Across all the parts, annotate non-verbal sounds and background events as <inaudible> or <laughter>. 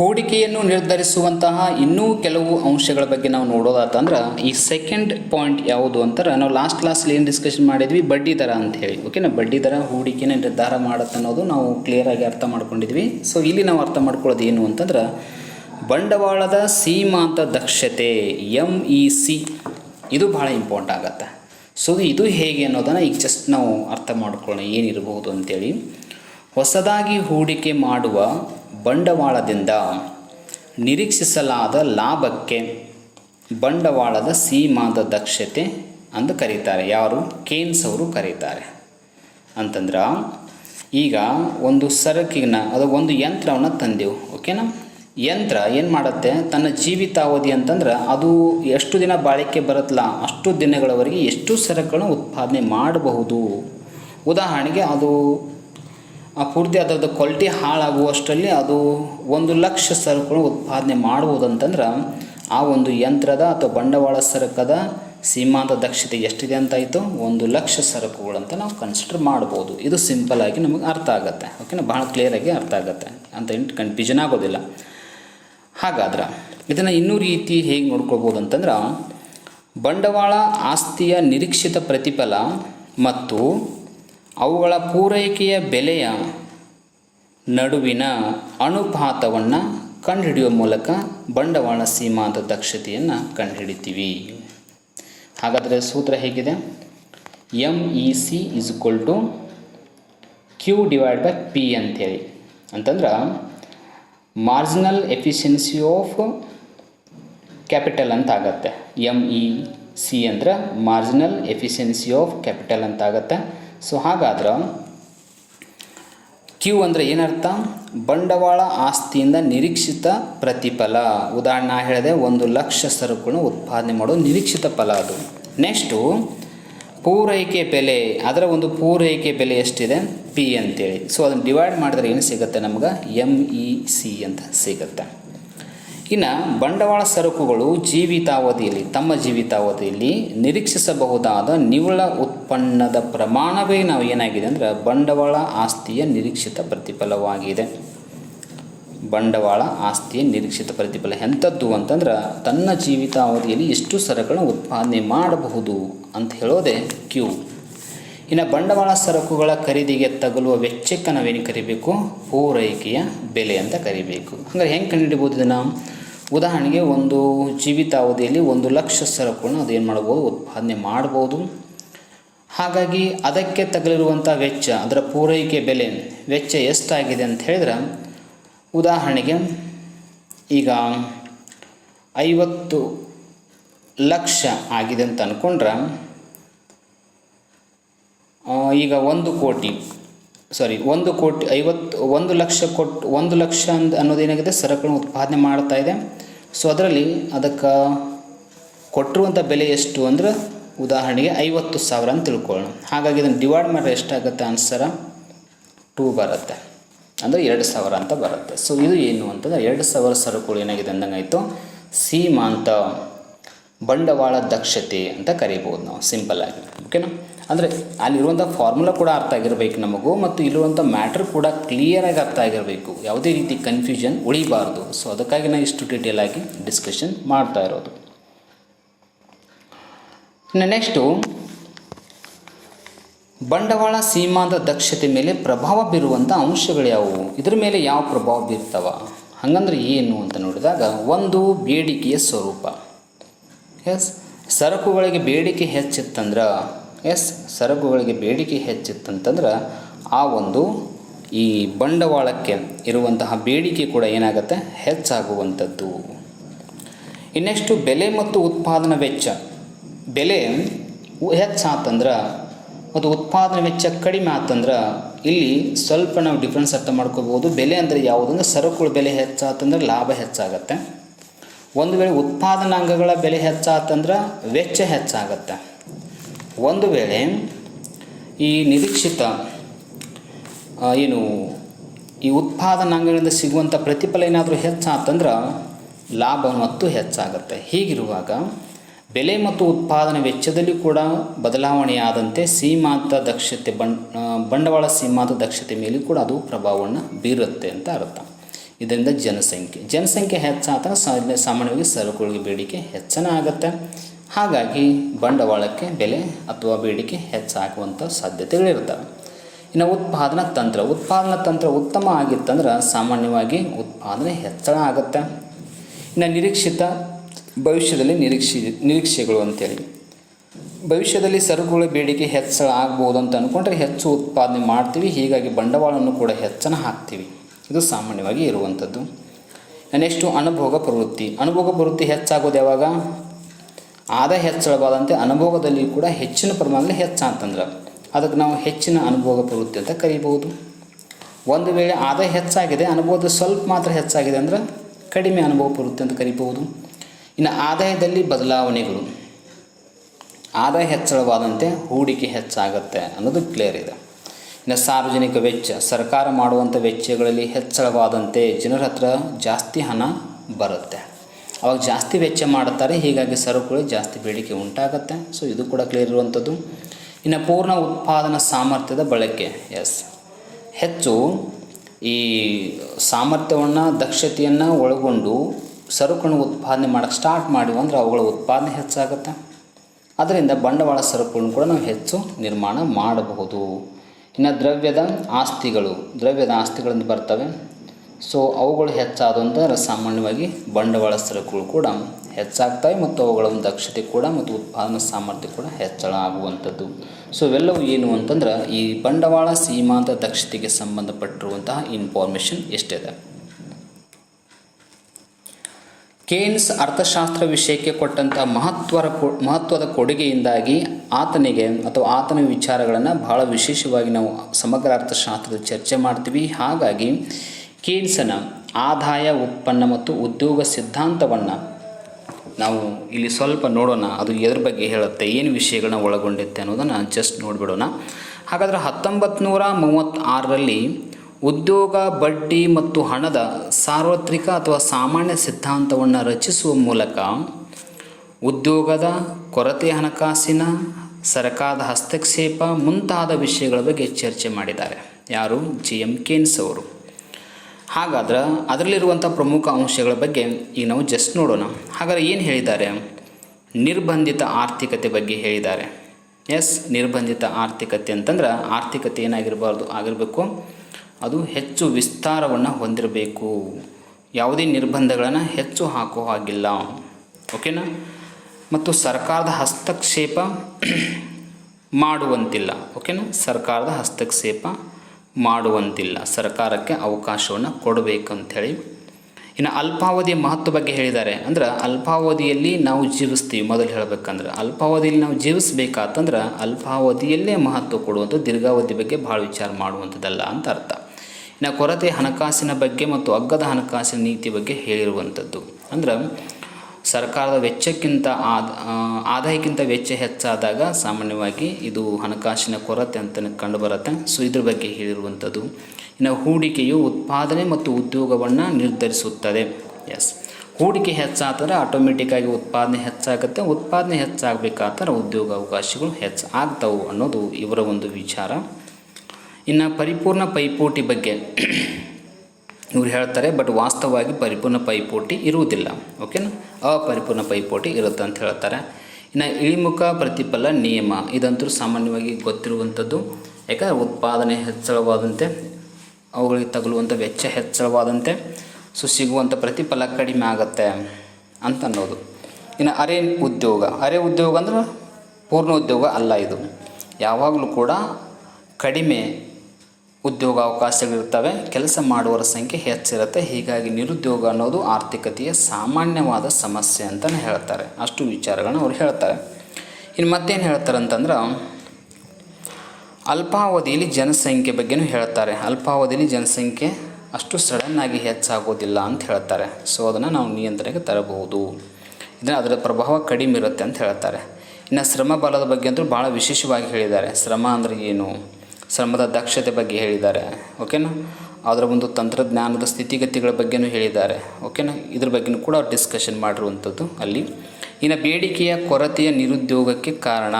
ಹೂಡಿಕೆಯನ್ನು ನಿರ್ಧರಿಸುವಂತಹ ಇನ್ನೂ ಕೆಲವು ಅಂಶಗಳ ಬಗ್ಗೆ ನಾವು ನೋಡೋದಾತಂದ್ರೆ, ಈ ಸೆಕೆಂಡ್ ಪಾಯಿಂಟ್ ಯಾವುದು ಅಂತಾರೆ, ನಾವು ಲಾಸ್ಟ್ ಕ್ಲಾಸಲ್ಲಿ ಏನು ಡಿಸ್ಕಷನ್ ಮಾಡಿದ್ವಿ? ಬಡ್ಡಿ ದರ ಅಂತ ಹೇಳಿ. ಓಕೆನಾ ಬಡ್ಡಿ ದರ ಹೂಡಿಕೆನ ನಿರ್ಧಾರ ಮಾಡುತ್ತೆ ಅನ್ನೋದು ನಾವು ಕ್ಲಿಯರಾಗಿ ಅರ್ಥ ಮಾಡ್ಕೊಂಡಿದ್ವಿ. ಸೊ ಇಲ್ಲಿ ನಾವು ಅರ್ಥ ಮಾಡ್ಕೊಳ್ಳೋದು ಏನು ಅಂತಂದ್ರೆ, ಬಂಡವಾಳದ ಸೀಮಾಂತ ದಕ್ಷತೆ ಎಂ ಇ ಸಿ ಇದು ಭಾಳ ಇಂಪಾರ್ಟೆಂಟ್ ಆಗತ್ತೆ. ಸೊ ಇದು ಹೇಗೆ ಅನ್ನೋದನ್ನು ಈಗ ಜಸ್ಟ್ ನಾವು ಅರ್ಥ ಮಾಡ್ಕೊಳ್ಳೋಣ ಏನಿರಬಹುದು ಅಂತೇಳಿ. ಹೊಸದಾಗಿ ಹೂಡಿಕೆ ಮಾಡುವ ಬಂಡವಾಳದಿಂದ ನಿರೀಕ್ಷಿಸಲಾದ ಲಾಭಕ್ಕೆ ಬಂಡವಾಳದ ಸೀಮಾದ ದಕ್ಷತೆ ಅಂದು ಕರೀತಾರೆ. ಯಾರು? ಕೇನ್ಸ್ ಅವರು ಕರೀತಾರೆ. ಅಂತಂದ್ರೆ ಈಗ ಒಂದು ಸರಕಿನ, ಅದು ಒಂದು ಯಂತ್ರವನ್ನು ತಂದೆವು ಓಕೆನಾ ಯಂತ್ರ ಏನು ಮಾಡುತ್ತೆ? ತನ್ನ ಜೀವಿತಾವಧಿ ಅಂತಂದ್ರೆ ಅದು ಎಷ್ಟು ದಿನ ಬಾಳಿಕೆ ಬರುತ್ತಲ್ಲ, ಅಷ್ಟು ದಿನಗಳವರೆಗೆ ಎಷ್ಟು ಸರಕುಗಳನ್ನು ಉತ್ಪಾದನೆ ಮಾಡಬಹುದು. ಉದಾಹರಣೆಗೆ ಅದು ಆ ಪೂರ್ತಿ ಅದರದ್ದು ಕ್ವಾಲಿಟಿ ಹಾಳಾಗುವಷ್ಟರಲ್ಲಿ ಅದು ಒಂದು ಲಕ್ಷ ಸರಕುಗಳು ಉತ್ಪಾದನೆ ಮಾಡ್ಬೋದು ಅಂತಂದ್ರೆ ಆ ಒಂದು ಯಂತ್ರದ ಅಥವಾ ಬಂಡವಾಳ ಸರಕದ ಸೀಮಾಂತ ದಕ್ಷತೆ ಎಷ್ಟಿದೆ ಅಂತಾಯಿತು ಒಂದು ಲಕ್ಷ ಸರಕುಗಳಂತ ನಾವು ಕನ್ಸಿಡರ್ ಮಾಡ್ಬೋದು. ಇದು ಸಿಂಪಲ್ ಆಗಿ ನಮಗೆ ಅರ್ಥ ಆಗುತ್ತೆ. ಓಕೆನಾ ಭಾಳ ಕ್ಲಿಯರಾಗಿ ಅರ್ಥ ಆಗುತ್ತೆ. ಅಂತ ಏನು ಕನ್ಫ್ಯೂಷನ್ ಆಗೋದಿಲ್ಲ. ಹಾಗಾದ್ರೆ ಇದನ್ನು ಇನ್ನೂ ರೀತಿ ಹೇಗೆ ನೋಡ್ಕೊಳ್ಬೋದು ಅಂತಂದ್ರೆ ಬಂಡವಾಳ ಆಸ್ತಿಯ ನಿರೀಕ್ಷಿತ ಪ್ರತಿಫಲ ಮತ್ತು ಅವುಗಳ ಪೂರೈಕೆಯ ಬೆಲೆಯ ನಡುವಿನ ಅನುಪಾತವನ್ನು ಕಂಡುಹಿಡಿಯುವ ಮೂಲಕ ಬಂಡವಾಳ ಸೀಮಾದ ದಕ್ಷತೆಯನ್ನು ಕಂಡುಹಿಡಿತೀವಿ. ಹಾಗಾದರೆ ಸೂತ್ರ ಹೇಗಿದೆ? M E C is equal to Q divide by P ಅಂತೇಳಿ. ಅಂತಂದ್ರೆ ಮಾರ್ಜಿನಲ್ ಎಫಿಷಿಯನ್ಸಿ ಆಫ್ ಕ್ಯಾಪಿಟಲ್ ಅಂತ ಆಗತ್ತೆ ಎಂ ಇ ಸಿ ಅಂದ್ರೆ ಮಾರ್ಜಿನಲ್ ಎಫಿಷಿಯನ್ಸಿ ಆಫ್ ಕ್ಯಾಪಿಟಲ್ ಅಂತ ಆಗತ್ತೆ ಸೊ ಹಾಗಾದ್ರೆ ಕ್ಯೂ ಅಂದರೆ ಏನರ್ಥ? ಬಂಡವಾಳ ಆಸ್ತಿಯಿಂದ ನಿರೀಕ್ಷಿತ ಪ್ರತಿಫಲ. ಉದಾಹರಣೆ ನಾ ಹೇಳಿದೆ, ಒಂದು ಲಕ್ಷ ಸರಕುಗಳನ್ನು ಉತ್ಪಾದನೆ ಮಾಡೋ ನಿರೀಕ್ಷಿತ ಫಲ ಅದು. ನೆಕ್ಸ್ಟು ಪೂರೈಕೆ ಬೆಲೆ. ಅದರ ಒಂದು ಪೂರೈಕೆ ಬೆಲೆ ಎಷ್ಟಿದೆ? ಪಿ ಅಂತೇಳಿ. ಸೊ ಅದನ್ನು ಡಿವೈಡ್ ಮಾಡಿದ್ರೆ ಏನು ಸಿಗುತ್ತೆ ನಮ್ಗೆ? ಎಂ ಇ ಸಿ ಅಂತ ಸಿಗುತ್ತೆ. ಇನ್ನು ಬಂಡವಾಳ ಸರಕುಗಳು ಜೀವಿತಾವಧಿಯಲ್ಲಿ, ತಮ್ಮ ಜೀವಿತಾವಧಿಯಲ್ಲಿ ನಿರೀಕ್ಷಿಸಬಹುದಾದ ನಿವ್ವಳ ಉತ್ಪನ್ನದ ಪ್ರಮಾಣವೇ ನಾವು ಏನಾಗಿದೆ ಅಂದರೆ ಬಂಡವಾಳ ಆಸ್ತಿಯ ನಿರೀಕ್ಷಿತ ಪ್ರತಿಫಲವಾಗಿದೆ. ಬಂಡವಾಳ ಆಸ್ತಿಯ ನಿರೀಕ್ಷಿತ ಪ್ರತಿಫಲ ಎಂಥದ್ದು ಅಂತಂದ್ರೆ ತನ್ನ ಜೀವಿತಾವಧಿಯಲ್ಲಿ ಎಷ್ಟು ಸರಕುಗಳನ್ನು ಉತ್ಪಾದನೆ ಮಾಡಬಹುದು ಅಂತ ಹೇಳೋದೇ ಕ್ಯೂ. ಇನ್ನು ಬಂಡವಾಳ ಸರಕುಗಳ ಖರೀದಿಗೆ ತಗಲುವ ವೆಚ್ಚಕ್ಕೆ ನಾವೇನು ಕರಿಬೇಕು? ಪೂರೈಕೆಯ ಬೆಲೆ ಅಂತ ಕರಿಬೇಕು. ಅಂದರೆ ಹೆಂಗೆ ಕಂಡುಹಿಡಿಬೋದು ಇದನ್ನು? ಉದಾಹರಣೆಗೆ ಒಂದು ಜೀವಿತಾವಧಿಯಲ್ಲಿ ಒಂದು ಲಕ್ಷ ಸರಕುಗಳನ್ನು ಅದು ಏನು ಮಾಡ್ಬೋದು, ಉತ್ಪಾದನೆ ಮಾಡ್ಬೋದು. ಹಾಗಾಗಿ ಅದಕ್ಕೆ ತಗಲಿರುವಂಥ ವೆಚ್ಚ, ಅದರ ಪೂರೈಕೆ ಬೆಲೆ ವೆಚ್ಚ ಎಷ್ಟಾಗಿದೆ ಅಂತ ಹೇಳಿದ್ರೆ, ಉದಾಹರಣೆಗೆ ಈಗ ಐವತ್ತು ಲಕ್ಷ ಆಗಿದೆ ಅಂತ ಅಂದ್ಕೊಂಡ್ರೆ ಈಗ ಒಂದು ಕೋಟಿ ಸಾರಿ ಒಂದು ಕೋಟಿ ಐವತ್ತು, ಒಂದು ಲಕ್ಷ ಕೊಟ್ಟು ಒಂದು ಲಕ್ಷ ಅಂದ್ ಅನ್ನೋದೇನಾಗಿದೆ ಸರಕುಗಳನ್ನು ಉತ್ಪಾದನೆ ಮಾಡ್ತಾ ಇದೆ. ಸೊ ಅದರಲ್ಲಿ ಅದಕ್ಕೆ ಕೊಟ್ಟಿರುವಂಥ ಬೆಲೆ ಎಷ್ಟು ಅಂದ್ರೆ ಉದಾಹರಣೆಗೆ ಐವತ್ತು ಸಾವಿರ ಅಂತ ತಿಳ್ಕೊಳ್ಳೋಣ. ಹಾಗಾಗಿ ಇದನ್ನು ಡಿವೈಡ್ ಮಾಡಿದ್ರೆ ಎಷ್ಟಾಗುತ್ತೆ ಆನ್ಸರ ಟೂ ಬರುತ್ತೆ. ಅಂದರೆ ಎರಡು ಸಾವಿರ ಅಂತ ಬರುತ್ತೆ. ಸೊ ಇದು ಏನು ಅಂತಂದರೆ ಎರಡು ಸಾವಿರ ಸರಕುಗಳು ಏನಾಗಿದೆ ಅಂದಂಗಾಯಿತು? ಸೀಮಾಂತ ಬಂಡವಾಳ ದಕ್ಷತೆ ಅಂತ ಕರಿಬೋದು ನಾವು ಸಿಂಪಲ್ ಆಗಿ. ಓಕೆನಾ ಅಂದರೆ ಅಲ್ಲಿರುವಂಥ ಫಾರ್ಮುಲಾ ಕೂಡ ಅರ್ಥ ಆಗಿರಬೇಕು ನಮಗೂ ಮತ್ತು ಇಲ್ಲಿರುವಂಥ ಮ್ಯಾಟ್ರ್ ಕೂಡ ಕ್ಲಿಯರಾಗಿ ಅರ್ಥ ಆಗಿರಬೇಕು. ಯಾವುದೇ ರೀತಿ ಕನ್ಫ್ಯೂಷನ್ ಉಳಿಬಾರ್ದು. ಸೊ ಅದಕ್ಕಾಗಿ ನಾನು ಇಷ್ಟು ಡೀಟೇಲ್ ಆಗಿ ಡಿಸ್ಕಷನ್ ಮಾಡ್ತಾ ಇರೋದು. ಇನ್ನು ನೆಕ್ಸ್ಟು ಬಂಡವಾಳ ಸೀಮಾಂತ ದಕ್ಷತೆ ಮೇಲೆ ಪ್ರಭಾವ ಬೀರುವಂಥ ಅಂಶಗಳು ಯಾವುವು? ಇದ್ರ ಮೇಲೆ ಯಾವ ಪ್ರಭಾವ ಬೀರ್ತಾವ? ಹಂಗಂದ್ರೆ ಏನು ಅಂತ ನೋಡಿದಾಗ ಒಂದು ಬೇಡಿಕೆಯ ಸ್ವರೂಪ. ಎಸ್ ಸರಕುಗಳಿಗೆ ಬೇಡಿಕೆ ಹೆಚ್ಚಿತ್ತಂದ್ರೆ ಎಸ್ ಸರಕುಗಳಿಗೆ ಬೇಡಿಕೆ ಹೆಚ್ಚಿತ್ತಂತಂದ್ರೆ ಆ ಒಂದು ಈ ಬಂಡವಾಳಕ್ಕೆ ಇರುವಂತಹ ಬೇಡಿಕೆ ಕೂಡ ಏನಾಗುತ್ತೆ? ಹೆಚ್ಚಾಗುವಂಥದ್ದು. ಇನ್ನೆಷ್ಟು ಬೆಲೆ ಮತ್ತು ಉತ್ಪಾದನಾ ವೆಚ್ಚ? ಬೆಲೆ ಹೆಚ್ಚಾತಂದ್ರೆ ಮತ್ತು ಉತ್ಪಾದನಾ ವೆಚ್ಚ ಕಡಿಮೆ ಆತಂದ್ರೆ ಇಲ್ಲಿ ಸ್ವಲ್ಪ ನಾವು ಡಿಫ್ರೆನ್ಸ್ ಅರ್ಥ ಮಾಡ್ಕೋಬೋದು. ಬೆಲೆ ಅಂದರೆ ಯಾವುದಂದ್ರೆ ಸರಕುಗಳ ಬೆಲೆ ಹೆಚ್ಚಾತಂದ್ರೆ ಲಾಭ ಹೆಚ್ಚಾಗತ್ತೆ. ಒಂದು ವೇಳೆ ಉತ್ಪಾದನಾಂಗಗಳ ಬೆಲೆ ಹೆಚ್ಚಾತಂದ್ರೆ ವೆಚ್ಚ ಹೆಚ್ಚಾಗತ್ತೆ. ಒಂದು ವೇಳೆ ಈ ನಿರೀಕ್ಷಿತ ಏನು, ಈ ಉತ್ಪಾದನಾಂಗಗಳಿಂದ ಸಿಗುವಂಥ ಪ್ರತಿಫಲ ಏನಾದರೂ ಹೆಚ್ಚಾತಂದ್ರೆ ಲಾಭ ಮತ್ತು ಹೆಚ್ಚಾಗುತ್ತೆ. ಹೀಗಿರುವಾಗ ಬೆಲೆ ಮತ್ತು ಉತ್ಪಾದನೆ ವೆಚ್ಚದಲ್ಲಿ ಕೂಡ ಬದಲಾವಣೆಯಾದಂತೆ ಸೀಮಾಂತ ದಕ್ಷತೆ ಬಂಡ್ ಬಂಡವಾಳ ಸೀಮಾಂತ ದಕ್ಷತೆ ಮೇಲೆ ಕೂಡ ಅದು ಪ್ರಭಾವವನ್ನು ಬೀರುತ್ತೆ ಅಂತ ಅರ್ಥ. ಇದರಿಂದ ಜನಸಂಖ್ಯೆ. ಜನಸಂಖ್ಯೆ ಹೆಚ್ಚಾದ್ರೆ ಸಾ- ಸಾಮಾನ್ಯವಾಗಿ ಸರಕುಗಳಿಗೆ ಬೇಡಿಕೆ ಹೆಚ್ಚನ ಆಗುತ್ತೆ. ಹಾಗಾಗಿ ಬಂಡವಾಳಕ್ಕೆ ಬೆಲೆ ಅಥವಾ ಬೇಡಿಕೆ ಹೆಚ್ಚಾಗುವಂಥ ಸಾಧ್ಯತೆಗಳಿರ್ತವೆ ಇನ್ನು ಉತ್ಪಾದನಾ ತಂತ್ರ ಉತ್ಪಾದನಾ ತಂತ್ರ ಉತ್ತಮ ಆಗಿತ್ತಂದ್ರೆ ಸಾಮಾನ್ಯವಾಗಿ ಉತ್ಪಾದನೆ ಹೆಚ್ಚಳ ಆಗುತ್ತೆ. ಇನ್ನು ನಿರೀಕ್ಷಿತ ಭವಿಷ್ಯದಲ್ಲಿ ನಿರೀಕ್ಷೆ, ನಿರೀಕ್ಷೆಗಳು ಅಂತೇಳಿ. ಭವಿಷ್ಯದಲ್ಲಿ ಸರಕುಗಳ ಬೇಡಿಕೆ ಹೆಚ್ಚಳ ಆಗ್ಬೋದು ಅಂತ ಅಂದ್ಕೊಂಡ್ರೆ ಹೆಚ್ಚು ಉತ್ಪಾದನೆ ಮಾಡ್ತೀವಿ, ಹೀಗಾಗಿ ಬಂಡವಾಳವನ್ನು ಕೂಡ ಹೆಚ್ಚನ ಹಾಕ್ತೀವಿ. ಇದು ಸಾಮಾನ್ಯವಾಗಿ ಇರುವಂಥದ್ದು. ನೆಕ್ಸ್ಟು ಅನುಭೋಗ ಪ್ರವೃತ್ತಿ. ಅನುಭೋಗ ಪ್ರವೃತ್ತಿ ಹೆಚ್ಚಾಗೋದು ಯಾವಾಗ? ಆದಾಯ ಹೆಚ್ಚಳವಾದಂತೆ ಅನುಭೋಗದಲ್ಲಿ ಕೂಡ ಹೆಚ್ಚಿನ ಪ್ರಮಾಣದಲ್ಲಿ ಹೆಚ್ಚಾತಂದ್ರೆ ಅದಕ್ಕೆ ನಾವು ಹೆಚ್ಚಿನ ಅನುಭೋಗ ಪ್ರವೃತ್ತಿ ಅಂತ ಕರಿಬೋದು ಒಂದು ವೇಳೆ ಆದಾಯ ಹೆಚ್ಚಾಗಿದೆ, ಅನುಭವದ ಸ್ವಲ್ಪ ಮಾತ್ರ ಹೆಚ್ಚಾಗಿದೆ ಅಂದ್ರೆ ಕಡಿಮೆ ಅನುಭವ ಪ್ರವೃತ್ತಿ ಅಂತ ಕರಿಬೋದು ಇನ್ನು ಆದಾಯದಲ್ಲಿ ಬದಲಾವಣೆಗಳು. ಆದಾಯ ಹೆಚ್ಚಳವಾದಂತೆ ಹೂಡಿಕೆ ಹೆಚ್ಚಾಗುತ್ತೆ ಅನ್ನೋದು ಕ್ಲಿಯರ್ ಇದೆ. ಇನ್ನು ಸಾರ್ವಜನಿಕ ವೆಚ್ಚ, ಸರ್ಕಾರ ಮಾಡುವಂಥ ವೆಚ್ಚಗಳಲ್ಲಿ ಹೆಚ್ಚಳವಾದಂತೆ ಜನರ ಹತ್ರ ಜಾಸ್ತಿ ಹಣ ಬರುತ್ತೆ. ಅವಾಗ ಜಾಸ್ತಿ ವೆಚ್ಚ ಮಾಡುತ್ತಾರೆ ಹೀಗಾಗಿ ಸರಕುಗಳು ಜಾಸ್ತಿ ಬೇಡಿಕೆ ಉಂಟಾಗುತ್ತೆ. ಸೊ ಇದು ಕೂಡ ಕ್ಲಿಯರ್ ಇರುವಂಥದ್ದು ಇನ್ನು ಪೂರ್ಣ ಉತ್ಪಾದನಾ ಸಾಮರ್ಥ್ಯದ ಬಳಕೆ ಎಸ್ ಹೆಚ್ಚು ಈ ಸಾಮರ್ಥ್ಯವನ್ನು, ದಕ್ಷತೆಯನ್ನು ಒಳಗೊಂಡು ಸರಕುಗಳನ್ನು ಉತ್ಪಾದನೆ ಮಾಡೋಕ್ಕೆ ಸ್ಟಾರ್ಟ್ ಮಾಡಿವು ಅಂದ್ರೆ ಅವುಗಳ ಉತ್ಪಾದನೆ ಹೆಚ್ಚಾಗುತ್ತೆ. ಅದರಿಂದ ಬಂಡವಾಳ ಸರಕುಗಳನ್ನು ಕೂಡ ನಾವು ಹೆಚ್ಚು ನಿರ್ಮಾಣ ಮಾಡಬಹುದು. ಇನ್ನು ದ್ರವ್ಯದ ಆಸ್ತಿಗಳು, ದ್ರವ್ಯದ ಆಸ್ತಿಗಳಿಂದ ಬರ್ತವೆ. ಸೊ ಅವುಗಳು ಹೆಚ್ಚಾದಂಥ ಸಾಮಾನ್ಯವಾಗಿ ಬಂಡವಾಳ ಸರಕುಗಳು ಕೂಡ ಹೆಚ್ಚಾಗ್ತವೆ ಮತ್ತು ಅವುಗಳ ಒಂದು ದಕ್ಷತೆ ಕೂಡ ಮತ್ತು ಉತ್ಪಾದನಾ ಸಾಮರ್ಥ್ಯ ಕೂಡ ಹೆಚ್ಚಳ ಆಗುವಂಥದ್ದು. ಸೊ ಇವೆಲ್ಲವೂ ಏನು ಅಂತಂದ್ರೆ ಈ ಬಂಡವಾಳ ಸೀಮಾಂತ ದಕ್ಷತೆಗೆ ಸಂಬಂಧಪಟ್ಟಿರುವಂತಹ ಇನ್ಫಾರ್ಮೇಷನ್ ಎಷ್ಟಿದೆ. ಕೇನ್ಸ್ ಅರ್ಥಶಾಸ್ತ್ರ ವಿಷಯಕ್ಕೆ ಕೊಟ್ಟಂಥ ಮಹತ್ವರ ಮಹತ್ವದ ಕೊಡುಗೆಯಿಂದಾಗಿ ಆತನಿಗೆ ಅಥವಾ ಆತನ ವಿಚಾರಗಳನ್ನು ಬಹಳ ವಿಶೇಷವಾಗಿ ನಾವು ಸಮಗ್ರ ಅರ್ಥಶಾಸ್ತ್ರದ ಚರ್ಚೆ ಮಾಡ್ತೀವಿ. ಹಾಗಾಗಿ ಕೇನ್ಸನ ಆದಾಯ, ಉತ್ಪನ್ನ ಮತ್ತು ಉದ್ಯೋಗ ಸಿದ್ಧಾಂತವನ್ನು ನಾವು ಇಲ್ಲಿ ಸ್ವಲ್ಪ ನೋಡೋಣ. ಅದು ಎದ್ರ ಬಗ್ಗೆ ಹೇಳುತ್ತೆ, ಏನು ವಿಷಯಗಳನ್ನ ಒಳಗೊಂಡಿತ್ತೆ ಅನ್ನೋದನ್ನು ಜಸ್ಟ್ ನೋಡಿಬಿಡೋಣ. ಹಾಗಾದರೆ ಹತ್ತೊಂಬತ್ತು ನೂರ ಮೂವತ್ತಾರರಲ್ಲಿ ಉದ್ಯೋಗ, ಬಡ್ಡಿ ಮತ್ತು ಹಣದ ಸಾರ್ವತ್ರಿಕ ಅಥವಾ ಸಾಮಾನ್ಯ ಸಿದ್ಧಾಂತವನ್ನು ರಚಿಸುವ ಮೂಲಕ ಉದ್ಯೋಗದ ಕೊರತೆ ಹಣಕಾಸಿನ, ಸರಕಾರದ ಹಸ್ತಕ್ಷೇಪ ಮುಂತಾದ ವಿಷಯಗಳ ಬಗ್ಗೆ ಚರ್ಚೆ ಮಾಡಿದ್ದಾರೆ. ಯಾರು? ಜಿ. ಎಂ ಕೇನ್ಸ್ ಅವರು. ಹಾಗಾದ್ರೆ ಅದರಲ್ಲಿರುವಂಥ ಪ್ರಮುಖ ಅಂಶಗಳ ಬಗ್ಗೆ ಈಗ ನಾವು ಜಸ್ಟ್ ನೋಡೋಣ. ಹಾಗಾದ್ರೆ ಏನು ಹೇಳಿದ್ದಾರೆ? ನಿರ್ಬಂಧಿತ ಆರ್ಥಿಕತೆ ಬಗ್ಗೆ ಹೇಳಿದ್ದಾರೆ. ಎಸ್, ನಿರ್ಬಂಧಿತ ಆರ್ಥಿಕತೆ ಅಂತಂದ್ರೆ ಆರ್ಥಿಕತೆ ಏನಾಗಿರಬಾರ್ದು, ಆಗಿರಬೇಕು. ಅದು ಹೆಚ್ಚು ವಿಸ್ತಾರವನ್ನು ಹೊಂದಿರಬೇಕು. ಯಾವುದೇ ನಿರ್ಬಂಧಗಳನ್ನು ಹೆಚ್ಚು ಹಾಕೋ ಹಾಗಿಲ್ಲ. ಓಕೆನಾ? ಮತ್ತು ಸರ್ಕಾರದ ಹಸ್ತಕ್ಷೇಪ <clears throat> ಮಾಡುವಂತಿಲ್ಲ. ಓಕೆನಾ? ಸರ್ಕಾರದ ಹಸ್ತಕ್ಷೇಪ ಮಾಡುವಂತಿಲ್ಲ. ಸರ್ಕಾರಕ್ಕೆ ಅವಕಾಶವನ್ನು ಕೊಡಬೇಕಂಥೇಳಿ ಇನ್ನು ಅಲ್ಪಾವಧಿಯ ಮಹತ್ವ ಬಗ್ಗೆ ಹೇಳಿದ್ದಾರೆ. ಅಂದ್ರೆ ಅಲ್ಪಾವಧಿಯಲ್ಲಿ ನಾವು ಜೀವಿಸ್ತೀವಿ. ಮೊದಲು ಹೇಳಬೇಕಂದ್ರೆ ಅಲ್ಪಾವಧಿಯಲ್ಲಿ ನಾವು ಜೀವಿಸ್ಬೇಕಾತಂದ್ರೆ ಅಲ್ಪಾವಧಿಯಲ್ಲೇ ಮಹತ್ವ ಕೊಡುವಂಥ ದೀರ್ಘಾವಧಿ ಬಗ್ಗೆ ಭಾಳ ವಿಚಾರ ಮಾಡುವಂಥದ್ದಲ್ಲ ಅಂತ ಅರ್ಥ. ಇನ್ನು ಕೊರತೆ ಹಣಕಾಸಿನ ಬಗ್ಗೆ ಮತ್ತು ಅಗ್ಗದ ಹಣಕಾಸಿನ ನೀತಿ ಬಗ್ಗೆ ಹೇಳಿರುವಂಥದ್ದು. ಅಂದ್ರೆ, ಸರ್ಕಾರದ ವೆಚ್ಚಕ್ಕಿಂತ ಆದ ಆದಾಯಕ್ಕಿಂತ ವೆಚ್ಚ ಹೆಚ್ಚಾದಾಗ ಸಾಮಾನ್ಯವಾಗಿ ಇದು ಹಣಕಾಸಿನ ಕೊರತೆ ಅಂತ ಕಂಡುಬರುತ್ತೆ ಸೊ ಇದ್ರ ಬಗ್ಗೆ ಹೇಳಿರುವಂಥದ್ದು. ಇನ್ನು ಹೂಡಿಕೆಯು ಉತ್ಪಾದನೆ ಮತ್ತು ಉದ್ಯೋಗವನ್ನು ನಿರ್ಧರಿಸುತ್ತದೆ. ಎಸ್ ಹೂಡಿಕೆ ಹೆಚ್ಚಾದರೆ ಆಟೋಮೆಟಿಕ್ಕಾಗಿ ಉತ್ಪಾದನೆ ಹೆಚ್ಚಾಗುತ್ತೆ. ಉತ್ಪಾದನೆ ಹೆಚ್ಚಾಗಬೇಕಾದ್ರೆ ಉದ್ಯೋಗ ಅವಕಾಶಗಳು ಹೆಚ್ಚು ಆಗ್ತವೆ ಅನ್ನೋದು ಇವರ ಒಂದು ವಿಚಾರ. ಇನ್ನು ಪರಿಪೂರ್ಣ ಪೈಪೋಟಿ ಬಗ್ಗೆ ಇವ್ರು ಹೇಳ್ತಾರೆ ಬಟ್ ವಾಸ್ತವವಾಗಿ ಪರಿಪೂರ್ಣ ಪೈಪೋಟಿ ಇರುವುದಿಲ್ಲ. ಓಕೆನಾ ಅಪರಿಪೂರ್ಣ ಪೈಪೋಟಿ ಇರುತ್ತೆ ಅಂತ ಹೇಳ್ತಾರೆ. ಇನ್ನು ಇಳಿಮುಖ ಪ್ರತಿಫಲ ನಿಯಮ, ಇದಂತೂ ಸಾಮಾನ್ಯವಾಗಿ ಗೊತ್ತಿರುವಂಥದ್ದು. ಯಾಕಂದರೆ ಉತ್ಪಾದನೆ ಹೆಚ್ಚಳವಾದಂತೆ, ಅವುಗಳಿಗೆ ತಗುಲುವಂಥ ವೆಚ್ಚ ಹೆಚ್ಚಳವಾದಂತೆ ಸೊ ಸಿಗುವಂಥ ಪ್ರತಿಫಲ ಕಡಿಮೆ ಆಗುತ್ತೆ ಅಂತ ಅನ್ನೋದು. ಇನ್ನು ಅರೆ ಉದ್ಯೋಗ ಅರೆ ಉದ್ಯೋಗ ಅಂದ್ರೆ ಪೂರ್ಣ ಉದ್ಯೋಗ ಅಲ್ಲ ಇದು. ಯಾವಾಗಲೂ ಕೂಡ ಕಡಿಮೆ ಉದ್ಯೋಗಾವಕಾಶಗಳಿರ್ತವೆ ಕೆಲಸ ಮಾಡುವವರ ಸಂಖ್ಯೆ ಹೆಚ್ಚಿರುತ್ತೆ. ಹೀಗಾಗಿ ನಿರುದ್ಯೋಗ ಅನ್ನೋದು ಆರ್ಥಿಕತೆಯ ಸಾಮಾನ್ಯವಾದ ಸಮಸ್ಯೆ ಅಂತಲೇ ಹೇಳ್ತಾರೆ. ಅಷ್ಟು ವಿಚಾರಗಳನ್ನ ಅವ್ರು ಹೇಳ್ತಾರೆ. ಇನ್ನು ಮತ್ತೇನು ಹೇಳ್ತಾರೆ ಅಂತಂದ್ರೆ ಅಲ್ಪಾವಧಿಯಲ್ಲಿ ಜನಸಂಖ್ಯೆ ಬಗ್ಗೆನೂ ಹೇಳ್ತಾರೆ. ಅಲ್ಪಾವಧಿಯಲ್ಲಿ ಜನಸಂಖ್ಯೆ ಅಷ್ಟು ಸಡನ್ನಾಗಿ ಹೆಚ್ಚಾಗೋದಿಲ್ಲ ಅಂತ ಹೇಳ್ತಾರೆ. ಸೊ ಅದನ್ನು ನಾವು ನಿಯಂತ್ರಣಕ್ಕೆ ತರಬಹುದು. ಇದನ್ನು ಅದರ ಪ್ರಭಾವ ಕಡಿಮೆ ಇರುತ್ತೆ ಅಂತ ಹೇಳ್ತಾರೆ. ಇನ್ನು ಶ್ರಮ ಬಲದ ಬಗ್ಗೆ ಅಂತೂ ಭಾಳ ವಿಶೇಷವಾಗಿ ಹೇಳಿದ್ದಾರೆ. ಶ್ರಮ ಅಂದರೆ ಏನು? ಶ್ರಮದ ದಕ್ಷತೆ ಬಗ್ಗೆ ಹೇಳಿದ್ದಾರೆ ಓಕೆನಾ ಅದರ ಒಂದು ತಂತ್ರಜ್ಞಾನದ ಸ್ಥಿತಿಗತಿಗಳ ಬಗ್ಗೆನೂ ಹೇಳಿದ್ದಾರೆ ಓಕೆನಾ ಇದ್ರ ಬಗ್ಗೆನೂ ಕೂಡ ಡಿಸ್ಕಷನ್ ಮಾಡಿರುವಂಥದ್ದು ಅಲ್ಲಿ. ಇನ್ನು ಬೇಡಿಕೆಯ ಕೊರತೆಯ ನಿರುದ್ಯೋಗಕ್ಕೆ ಕಾರಣ?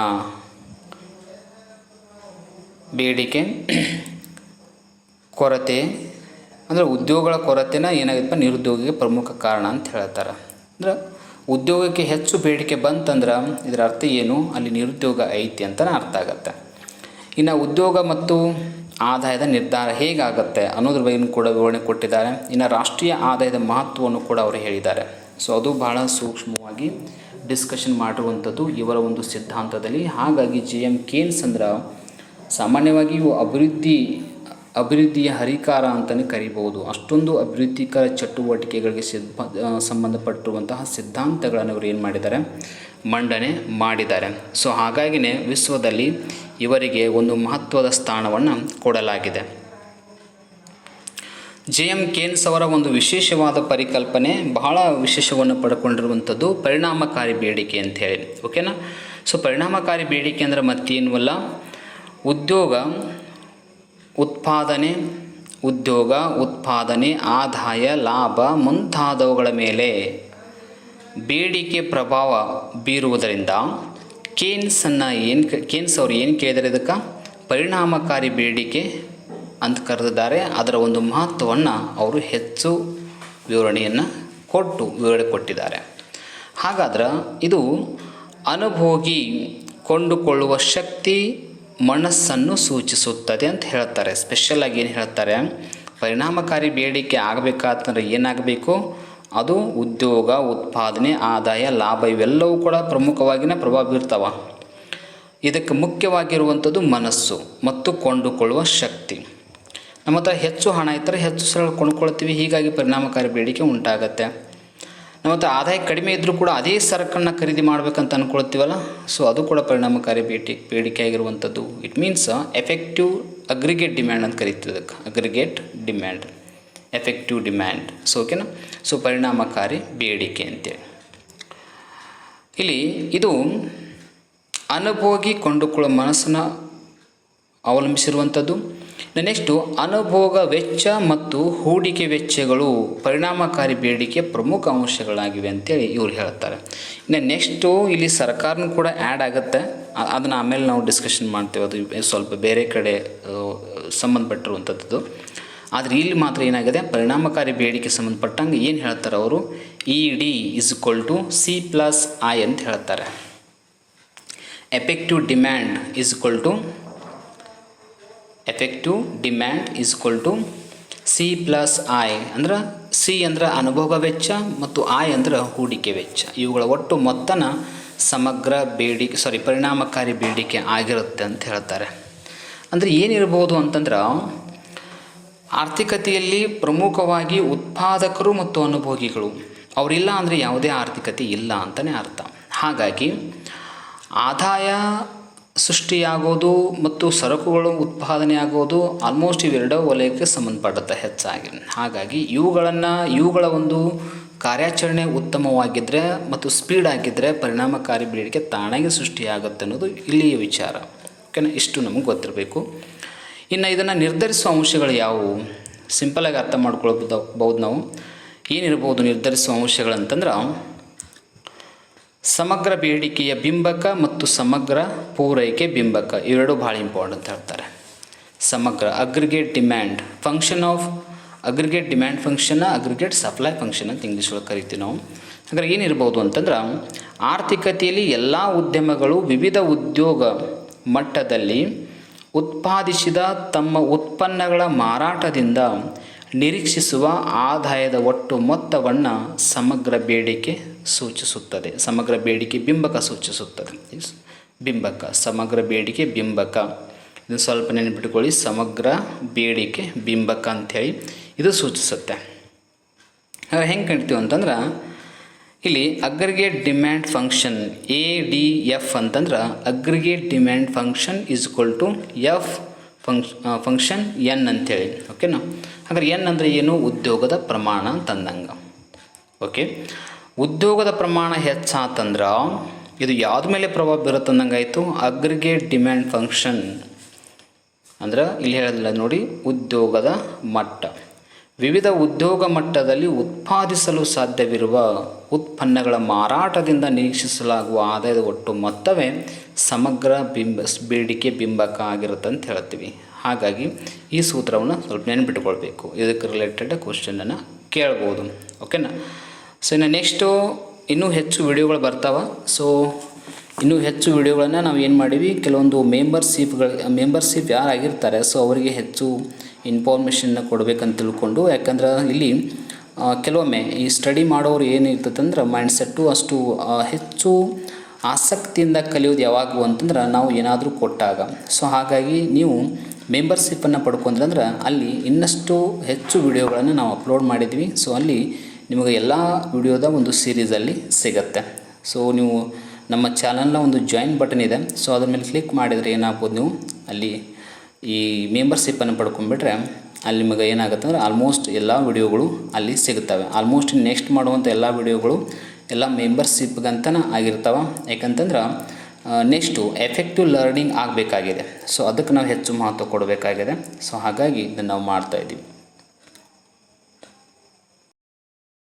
ಬೇಡಿಕೆ, <clears throat> ಕೊರತೆ, ಅಂದರೆ ಉದ್ಯೋಗಗಳ ಕೊರತೆನ ಏನಾಗುತ್ತೆ ನಿರುದ್ಯೋಗಕ್ಕೆ ಪ್ರಮುಖ ಕಾರಣ ಅಂತ ಹೇಳ್ತಾರೆ. ಅಂದ್ರೆ ಉದ್ಯೋಗಕ್ಕೆ ಹೆಚ್ಚು ಬೇಡಿಕೆ ಬಂತಂದ್ರೆ, ಇದರ ಅರ್ಥ ಏನು? ಅಲ್ಲಿ ನಿರುದ್ಯೋಗ ಐತಿ ಅಂತ ಅರ್ಥ ಆಗತ್ತೆ. ಇನ್ನು ಉದ್ಯೋಗ ಮತ್ತು ಆದಾಯದ ನಿರ್ಧಾರ ಹೇಗಾಗುತ್ತೆ ಅನ್ನೋದ್ರ ಬಗ್ಗೆ ಕೂಡ ವಿವರಣೆ ಕೊಟ್ಟಿದ್ದಾರೆ. ಇನ್ನು ರಾಷ್ಟ್ರೀಯ ಆದಾಯದ ಮಹತ್ವವನ್ನು ಕೂಡ ಅವರು ಹೇಳಿದ್ದಾರೆ. ಸೊ ಅದು ಬಹಳ ಸೂಕ್ಷ್ಮವಾಗಿ ಡಿಸ್ಕಷನ್ ಮಾಡಿರುವಂಥದ್ದು ಇವರ ಒಂದು ಸಿದ್ಧಾಂತದಲ್ಲಿ. ಹಾಗಾಗಿ ಜೆ ಎಂ ಕೇನ್ಸ್ ಅಂದ್ರೆ ಸಾಮಾನ್ಯವಾಗಿ ಇವು ಅಭಿವೃದ್ಧಿ, ಅಭಿವೃದ್ಧಿಯ ಹರಿಕಾರ ಅಂತಲೇ ಕರಿಬಹುದು. ಅಷ್ಟೊಂದು ಅಭಿವೃದ್ಧಿಕರ ಚಟುವಟಿಕೆಗಳಿಗೆ ಸಿದ್ಧ ಸಂಬಂಧಪಟ್ಟಿರುವಂತಹ ಸಿದ್ಧಾಂತಗಳನ್ನು ಇವರು ಏನು ಮಾಡಿದ್ದಾರೆ? ಮಂಡನೆ ಮಾಡಿದ್ದಾರೆ. ಸೊ ಹಾಗಾಗಿನೇ ವಿಶ್ವದಲ್ಲಿ ಇವರಿಗೆ ಒಂದು ಮಹತ್ವದ ಸ್ಥಾನವನ್ನು ಕೊಡಲಾಗಿದೆ. ಜೆ ಎಂ ಕೇನ್ಸ್ ಅವರ ಒಂದು ವಿಶೇಷವಾದ ಪರಿಕಲ್ಪನೆ ಬಹಳ ವಿಶೇಷವನ್ನು ಪಡ್ಕೊಂಡಿರುವಂಥದ್ದು ಪರಿಣಾಮಕಾರಿ ಬೇಡಿಕೆ ಅಂತ ಹೇಳಿ. ಓಕೆನಾ ಸೊ ಪರಿಣಾಮಕಾರಿ ಬೇಡಿಕೆ ಅಂದರೆ ಮತ್ತೇನು ಅಲ್ಲ. ಉದ್ಯೋಗ, ಉತ್ಪಾದನೆ ಉದ್ಯೋಗ, ಉತ್ಪಾದನೆ, ಆದಾಯ, ಲಾಭ ಮುಂತಾದವುಗಳ ಮೇಲೆ ಬೇಡಿಕೆ ಪ್ರಭಾವ ಬೀರುವುದರಿಂದ ಕೇನ್ಸನ್ನು ಏನು ಕೇನ್ಸ್ ಅವರು ಏನು ಕೇಳಿದರೆ ಇದಕ್ಕೆ? ಪರಿಣಾಮಕಾರಿ ಬೇಡಿಕೆ ಅಂತ ಕರೆದಿದ್ದಾರೆ. ಅದರ ಒಂದು ಮಹತ್ವವನ್ನು ಅವರು ಹೆಚ್ಚು ವಿವರಣೆಯನ್ನು ಕೊಟ್ಟು ವಿವರಣೆ ಕೊಟ್ಟಿದ್ದಾರೆ. ಹಾಗಾದ್ರೆ ಇದು ಅನುಭೋಗಿ ಕೊಂಡುಕೊಳ್ಳುವ ಶಕ್ತಿ ಮನಸ್ಸನ್ನು ಸೂಚಿಸುತ್ತದೆ ಅಂತ ಹೇಳ್ತಾರೆ. ಸ್ಪೆಷಲಾಗಿ ಏನು ಹೇಳ್ತಾರೆ? ಪರಿಣಾಮಕಾರಿ ಬೇಡಿಕೆ ಆಗಬೇಕಾದ್ರೆ ಏನಾಗಬೇಕು? ಅದು ಉದ್ಯೋಗ, ಉತ್ಪಾದನೆ, ಆದಾಯ, ಲಾಭ ಇವೆಲ್ಲವೂ ಕೂಡ ಪ್ರಮುಖವಾಗಿನ ಪ್ರಭಾವ ಬೀರ್ತಾವ ಇದಕ್ಕೆ ಮುಖ್ಯವಾಗಿರುವಂಥದ್ದು ಮನಸ್ಸು ಮತ್ತು ಕೊಂಡುಕೊಳ್ಳುವ ಶಕ್ತಿ. ನಮ್ಮ ಹತ್ರ ಹೆಚ್ಚು ಹಣ ಇದ್ದರೆ ಹೆಚ್ಚು ಸರಳ ಕೊಂಡ್ಕೊಳ್ತೀವಿ, ಹೀಗಾಗಿ ಪರಿಣಾಮಕಾರಿ ಬೇಡಿಕೆ ಉಂಟಾಗತ್ತೆ. ನಮ್ಮ ಹತ್ರ ಆದಾಯ ಕಡಿಮೆ ಇದ್ದರೂ ಕೂಡ ಅದೇ ಸರಕನ್ನು ಖರೀದಿ ಮಾಡಬೇಕಂತ ಅಂದ್ಕೊಳ್ತೀವಲ್ಲ ಸೊ ಅದು ಕೂಡ ಪರಿಣಾಮಕಾರಿ ಬೇಟಿ ಬೇಡಿಕೆ ಆಗಿರುವಂಥದ್ದು it means effective aggregate demand ಅಂತ ಕರಿತೀವಿ ಅದಕ್ಕೆ. Aggregate demand effective demand so ಓಕೆನಾ? ಸೊ ಪರಿಣಾಮಕಾರಿ ಬೇಡಿಕೆ ಅಂತೇಳಿ. ಇಲ್ಲಿ ಇದು ಅನುಭೋಗಿ ಕೊಂಡುಕೊಳ್ಳುವ ಮನಸ್ಸನ್ನು ಅವಲಂಬಿಸಿರುವಂಥದ್ದು. ನೆಕ್ಸ್ಟು ಅನುಭೋಗ ವೆಚ್ಚ ಮತ್ತು ಹೂಡಿಕೆ ವೆಚ್ಚಗಳು ಪರಿಣಾಮಕಾರಿ ಬೇಡಿಕೆ ಪ್ರಮುಖ ಅಂಶಗಳಾಗಿವೆ ಅಂತೇಳಿ ಇವ್ರು ಹೇಳ್ತಾರೆ. ಇನ್ನು ನೆಕ್ಸ್ಟು ಇಲ್ಲಿ ಸರ್ಕಾರನೂ ಕೂಡ ಆ್ಯಡ್ ಆಗುತ್ತೆ. ಅದನ್ನು ಆಮೇಲೆ ನಾವು ಡಿಸ್ಕಷನ್ ಮಾಡ್ತೇವೆ. ಅದು ಸ್ವಲ್ಪ ಬೇರೆ ಕಡೆ ಸಂಬಂಧಪಟ್ಟಿರುವಂಥದ್ದು. ಆದರೆ ಇಲ್ಲಿ ಮಾತ್ರ ಏನಾಗಿದೆ? ಪರಿಣಾಮಕಾರಿ ಬೇಡಿಕೆ ಸಂಬಂಧಪಟ್ಟಂಗೆ ಏನು ಹೇಳ್ತಾರೆ ಅವರು? E D is equal to C plus I ಅಂತ ಹೇಳ್ತಾರೆ. Effective demand is equal to effective demand is equal to C plus I ಅಂದ್ರೆ ಸಿ ಅಂದ್ರೆ ಅನುಭೋಗ ವೆಚ್ಚ ಮತ್ತು ಐ ಅಂದ್ರೆ ಹೂಡಿಕೆ ವೆಚ್ಚ. ಇವುಗಳ ಒಟ್ಟು ಮೊತ್ತನ ಸಮಗ್ರ ಬೇಡಿಕೆ ಸಾರಿ ಪರಿಣಾಮಕಾರಿ ಬೇಡಿಕೆ ಆಗಿರುತ್ತೆ ಅಂತ ಹೇಳ್ತಾರೆ. ಅಂದರೆ ಏನಿರ್ಬೋದು ಅಂತಂದ್ರೆ ಆರ್ಥಿಕತೆಯಲ್ಲಿ ಪ್ರಮುಖವಾಗಿ ಉತ್ಪಾದಕರು ಮತ್ತು ಅನುಭೋಗಿಗಳು. ಅವರಿಲ್ಲ ಅಂದರೆ ಯಾವುದೇ ಆರ್ಥಿಕತೆ ಇಲ್ಲ ಅಂತಲೇ ಅರ್ಥ. ಹಾಗಾಗಿ ಆದಾಯ ಸೃಷ್ಟಿಯಾಗೋದು ಮತ್ತು ಸರಕುಗಳು ಉತ್ಪಾದನೆ ಆಗೋದು ಆಲ್ಮೋಸ್ಟ್ ಇವೆರಡೂ ವಲಯಕ್ಕೆ ಸಂಬಂಧಪಡುತ್ತೆ ಹೆಚ್ಚಾಗಿ ಹಾಗಾಗಿ ಇವುಗಳನ್ನು, ಇವುಗಳ ಒಂದು ಕಾರ್ಯಾಚರಣೆ ಉತ್ತಮವಾಗಿದ್ದರೆ ಮತ್ತು ಸ್ಪೀಡ್ ಆಗಿದ್ದರೆ ಪರಿಣಾಮಕಾರಿ ಬೇಡಿಕೆ ತಾನಾಗಿ ಸೃಷ್ಟಿಯಾಗುತ್ತೆ ಅನ್ನೋದು ಇಲ್ಲಿಯ ವಿಚಾರ. ಓಕೆನಾ? ಇಷ್ಟು ನಮಗೆ ಗೊತ್ತಿರಬೇಕು. ಇನ್ನು ಇದನ್ನು ನಿರ್ಧರಿಸುವ ಅಂಶಗಳು ಯಾವುವು? ಸಿಂಪಲಾಗಿ ಅರ್ಥ ಮಾಡ್ಕೊಳ್ಬೋದು ನಾವು. ಏನಿರ್ಬೋದು ನಿರ್ಧರಿಸುವ ಅಂಶಗಳಂತಂದ್ರೆ, ಸಮಗ್ರ ಬೇಡಿಕೆಯ ಬಿಂಬಕ ಮತ್ತು ಸಮಗ್ರ ಪೂರೈಕೆ ಬಿಂಬಕ ಇವೆರಡು ಭಾಳ ಇಂಪಾರ್ಟೆಂಟ್ ಅಂತ ಹೇಳ್ತಾರೆ. ಸಮಗ್ರ aggregate demand function of aggregate demand function aggregate supply function ಅಂತ ಇಂಗ್ಲೀಷ್ ಒಳಗೆ ಕರಿತೀವಿ ನಾವು. ಹಾಗಾದ್ರೆ ಏನಿರ್ಬೋದು ಅಂತಂದ್ರೆ, ಆರ್ಥಿಕತೆಯಲ್ಲಿ ಎಲ್ಲ ಉದ್ಯಮಗಳು ವಿವಿಧ ಉದ್ಯೋಗ ಮಟ್ಟದಲ್ಲಿ ಉತ್ಪಾದಿಸಿದ ತಮ್ಮ ಉತ್ಪನ್ನಗಳ ಮಾರಾಟದಿಂದ ನಿರೀಕ್ಷಿಸುವ ಆದಾಯದ ಒಟ್ಟು ಮೊತ್ತವನ್ನು ಸಮಗ್ರ ಬೇಡಿಕೆ ಸೂಚಿಸುತ್ತದೆ. ಸಮಗ್ರ ಬೇಡಿಕೆ ಬಿಂಬಕ ಸೂಚಿಸುತ್ತದೆ. ಬಿಂಬಕ, ಸಮಗ್ರ ಬೇಡಿಕೆ ಬಿಂಬಕ. ಇದನ್ನು ಸ್ವಲ್ಪ ನೆನಪಿಟ್ಕೊಳ್ಳಿ. ಸಮಗ್ರ ಬೇಡಿಕೆ ಬಿಂಬಕ ಅಂಥೇಳಿ ಇದು ಸೂಚಿಸುತ್ತೆ. ಹಾಗೆ ಕರಿತೀವಿ ಅಂತಂದ್ರೆ ಇಲ್ಲಿ aggregate demand function A D F ಅಂತಂದ್ರೆ aggregate demand function is equal to F func function N ಅಂತೇಳಿ ಓಕೆನಾ ಹಾಗಾದ್ರೆ ಎನ್ ಅಂದರೆ ಏನು? ಉದ್ಯೋಗದ ಪ್ರಮಾಣ ಅಂತಂದಂಗೆ ಓಕೆ ಉದ್ಯೋಗದ ಪ್ರಮಾಣ ಹೆಚ್ಚಾತಂದ್ರೆ ಇದು ಯಾವ್ದ ಮೇಲೆ ಪ್ರಭಾವ ಬೀರತ್ತಂದಂಗೆ ಆಯಿತು? ಅಗ್ರಿಗೇಟ್ ಡಿಮ್ಯಾಂಡ್ ಫಂಕ್ಷನ್ ಅಂದ್ರೆ ಇಲ್ಲಿ ಹೇಳೋದಿಲ್ಲ ನೋಡಿ, ಉದ್ಯೋಗದ ಮಟ್ಟ. ವಿವಿಧ ಉದ್ಯೋಗ ಮಟ್ಟದಲ್ಲಿ ಉತ್ಪಾದಿಸಲು ಸಾಧ್ಯವಿರುವ ಉತ್ಪನ್ನಗಳ ಮಾರಾಟದಿಂದ ನಿರೀಕ್ಷಿಸಲಾಗುವ ಆದಾಯದ ಒಟ್ಟು ಮೊತ್ತವೇ ಸಮಗ್ರ ಬಿಂಬ, ಬೇಡಿಕೆ ಬಿಂಬಕ ಆಗಿರುತ್ತೆ ಅಂತ ಹೇಳ್ತೀವಿ. ಹಾಗಾಗಿ ಈ ಸೂತ್ರವನ್ನು ಸ್ವಲ್ಪ ನೆನ್ಪಿಟ್ಕೊಳ್ಬೇಕು. ಇದಕ್ಕೆ ರಿಲೇಟೆಡ್ ಕ್ವಶನನ್ನು ಕೇಳ್ಬೋದು. ಓಕೆನಾ ಸೊ ಇನ್ನು ನೆಕ್ಸ್ಟು ಇನ್ನೂ ಹೆಚ್ಚು ವಿಡಿಯೋಗಳು ಬರ್ತಾವೆ. ಸೊ ಇನ್ನೂ ಹೆಚ್ಚು ವಿಡಿಯೋಗಳನ್ನು ನಾವು ಏನು ಮಾಡೀವಿ? ಕೆಲವೊಂದು ಮೆಂಬರ್ಶಿಪ್ಗಳು ಮೆಂಬರ್ಶಿಪ್ ಯಾರಾಗಿರ್ತಾರೆ ಸೊ ಅವರಿಗೆ ಹೆಚ್ಚು ಇನ್ಫಾರ್ಮೇಷನ್ನ ಕೊಡಬೇಕಂತ ತಿಳ್ಕೊಂಡು, ಯಾಕಂದ್ರೆ ಇಲ್ಲಿ ಕೆಲವೊಮ್ಮೆ ಈ ಸ್ಟಡಿ ಮಾಡೋರು ಏನಿರ್ತದಂದ್ರೆ ಮೈಂಡ್ಸೆಟ್ಟು ಅಷ್ಟು ಹೆಚ್ಚು ಆಸಕ್ತಿಯಿಂದ ಕಲಿಯೋದು ಯಾವಾಗ ಅಂತಂದ್ರೆ ನಾವು ಏನಾದರೂ ಕೊಟ್ಟಾಗ. ಸೊ ಹಾಗಾಗಿ ನೀವು ಮೆಂಬರ್ಶಿಪ್ಪನ್ನು ಪಡ್ಕೊಂಡ್ರೆ ಅಂದ್ರೆ ಅಲ್ಲಿ ಇನ್ನಷ್ಟು ಹೆಚ್ಚು ವಿಡಿಯೋಗಳನ್ನು ನಾವು ಅಪ್ಲೋಡ್ ಮಾಡಿದ್ವಿ. ಸೊ ಅಲ್ಲಿ ನಿಮಗೆ ಎಲ್ಲ ವಿಡಿಯೋದ ಒಂದು ಸೀರೀಸಲ್ಲಿ ಸಿಗುತ್ತೆ. ಸೊ ನೀವು ನಮ್ಮ ಚಾನಲ್ನ ಒಂದು ಜಾಯಿನ್ ಬಟನ್ ಇದೆ. ಸೊ ಅದ್ರ ಮೇಲೆ ಕ್ಲಿಕ್ ಮಾಡಿದರೆ ಏನಾಗ್ಬೋದು ನೀವು? ಅಲ್ಲಿ ಈ ಮೆಂಬರ್ಶಿಪ್ಪನ್ನು ಪಡ್ಕೊಂಡ್ಬಿಟ್ರೆ ಅಲ್ಲಿ ನಿಮಗೆ ಏನಾಗುತ್ತೆ ಅಂದರೆ ಆಲ್ಮೋಸ್ಟ್ ಎಲ್ಲ ವಿಡಿಯೋಗಳು ಅಲ್ಲಿ ಸಿಗುತ್ತವೆ. ಆಲ್ಮೋಸ್ಟ್ ನೆಕ್ಸ್ಟ್ ಮಾಡುವಂಥ ಎಲ್ಲ ವಿಡಿಯೋಗಳು ಎಲ್ಲ ಮೆಂಬರ್ಶಿಪ್ಗಂತನೇ ಆಗಿರ್ತಾವೆ. ಯಾಕಂತಂದ್ರೆ ನೆಕ್ಸ್ಟು ಎಫೆಕ್ಟಿವ್ ಲರ್ನಿಂಗ್ ಆಗಬೇಕಾಗಿದೆ. ಸೊ ಅದಕ್ಕೆ ನಾವು ಹೆಚ್ಚು ಮಹತ್ವ ಕೊಡಬೇಕಾಗಿದೆ. ಸೊ ಹಾಗಾಗಿ ಇದನ್ನು ನಾವು ಮಾಡ್ತಾಯಿದ್ದೀವಿ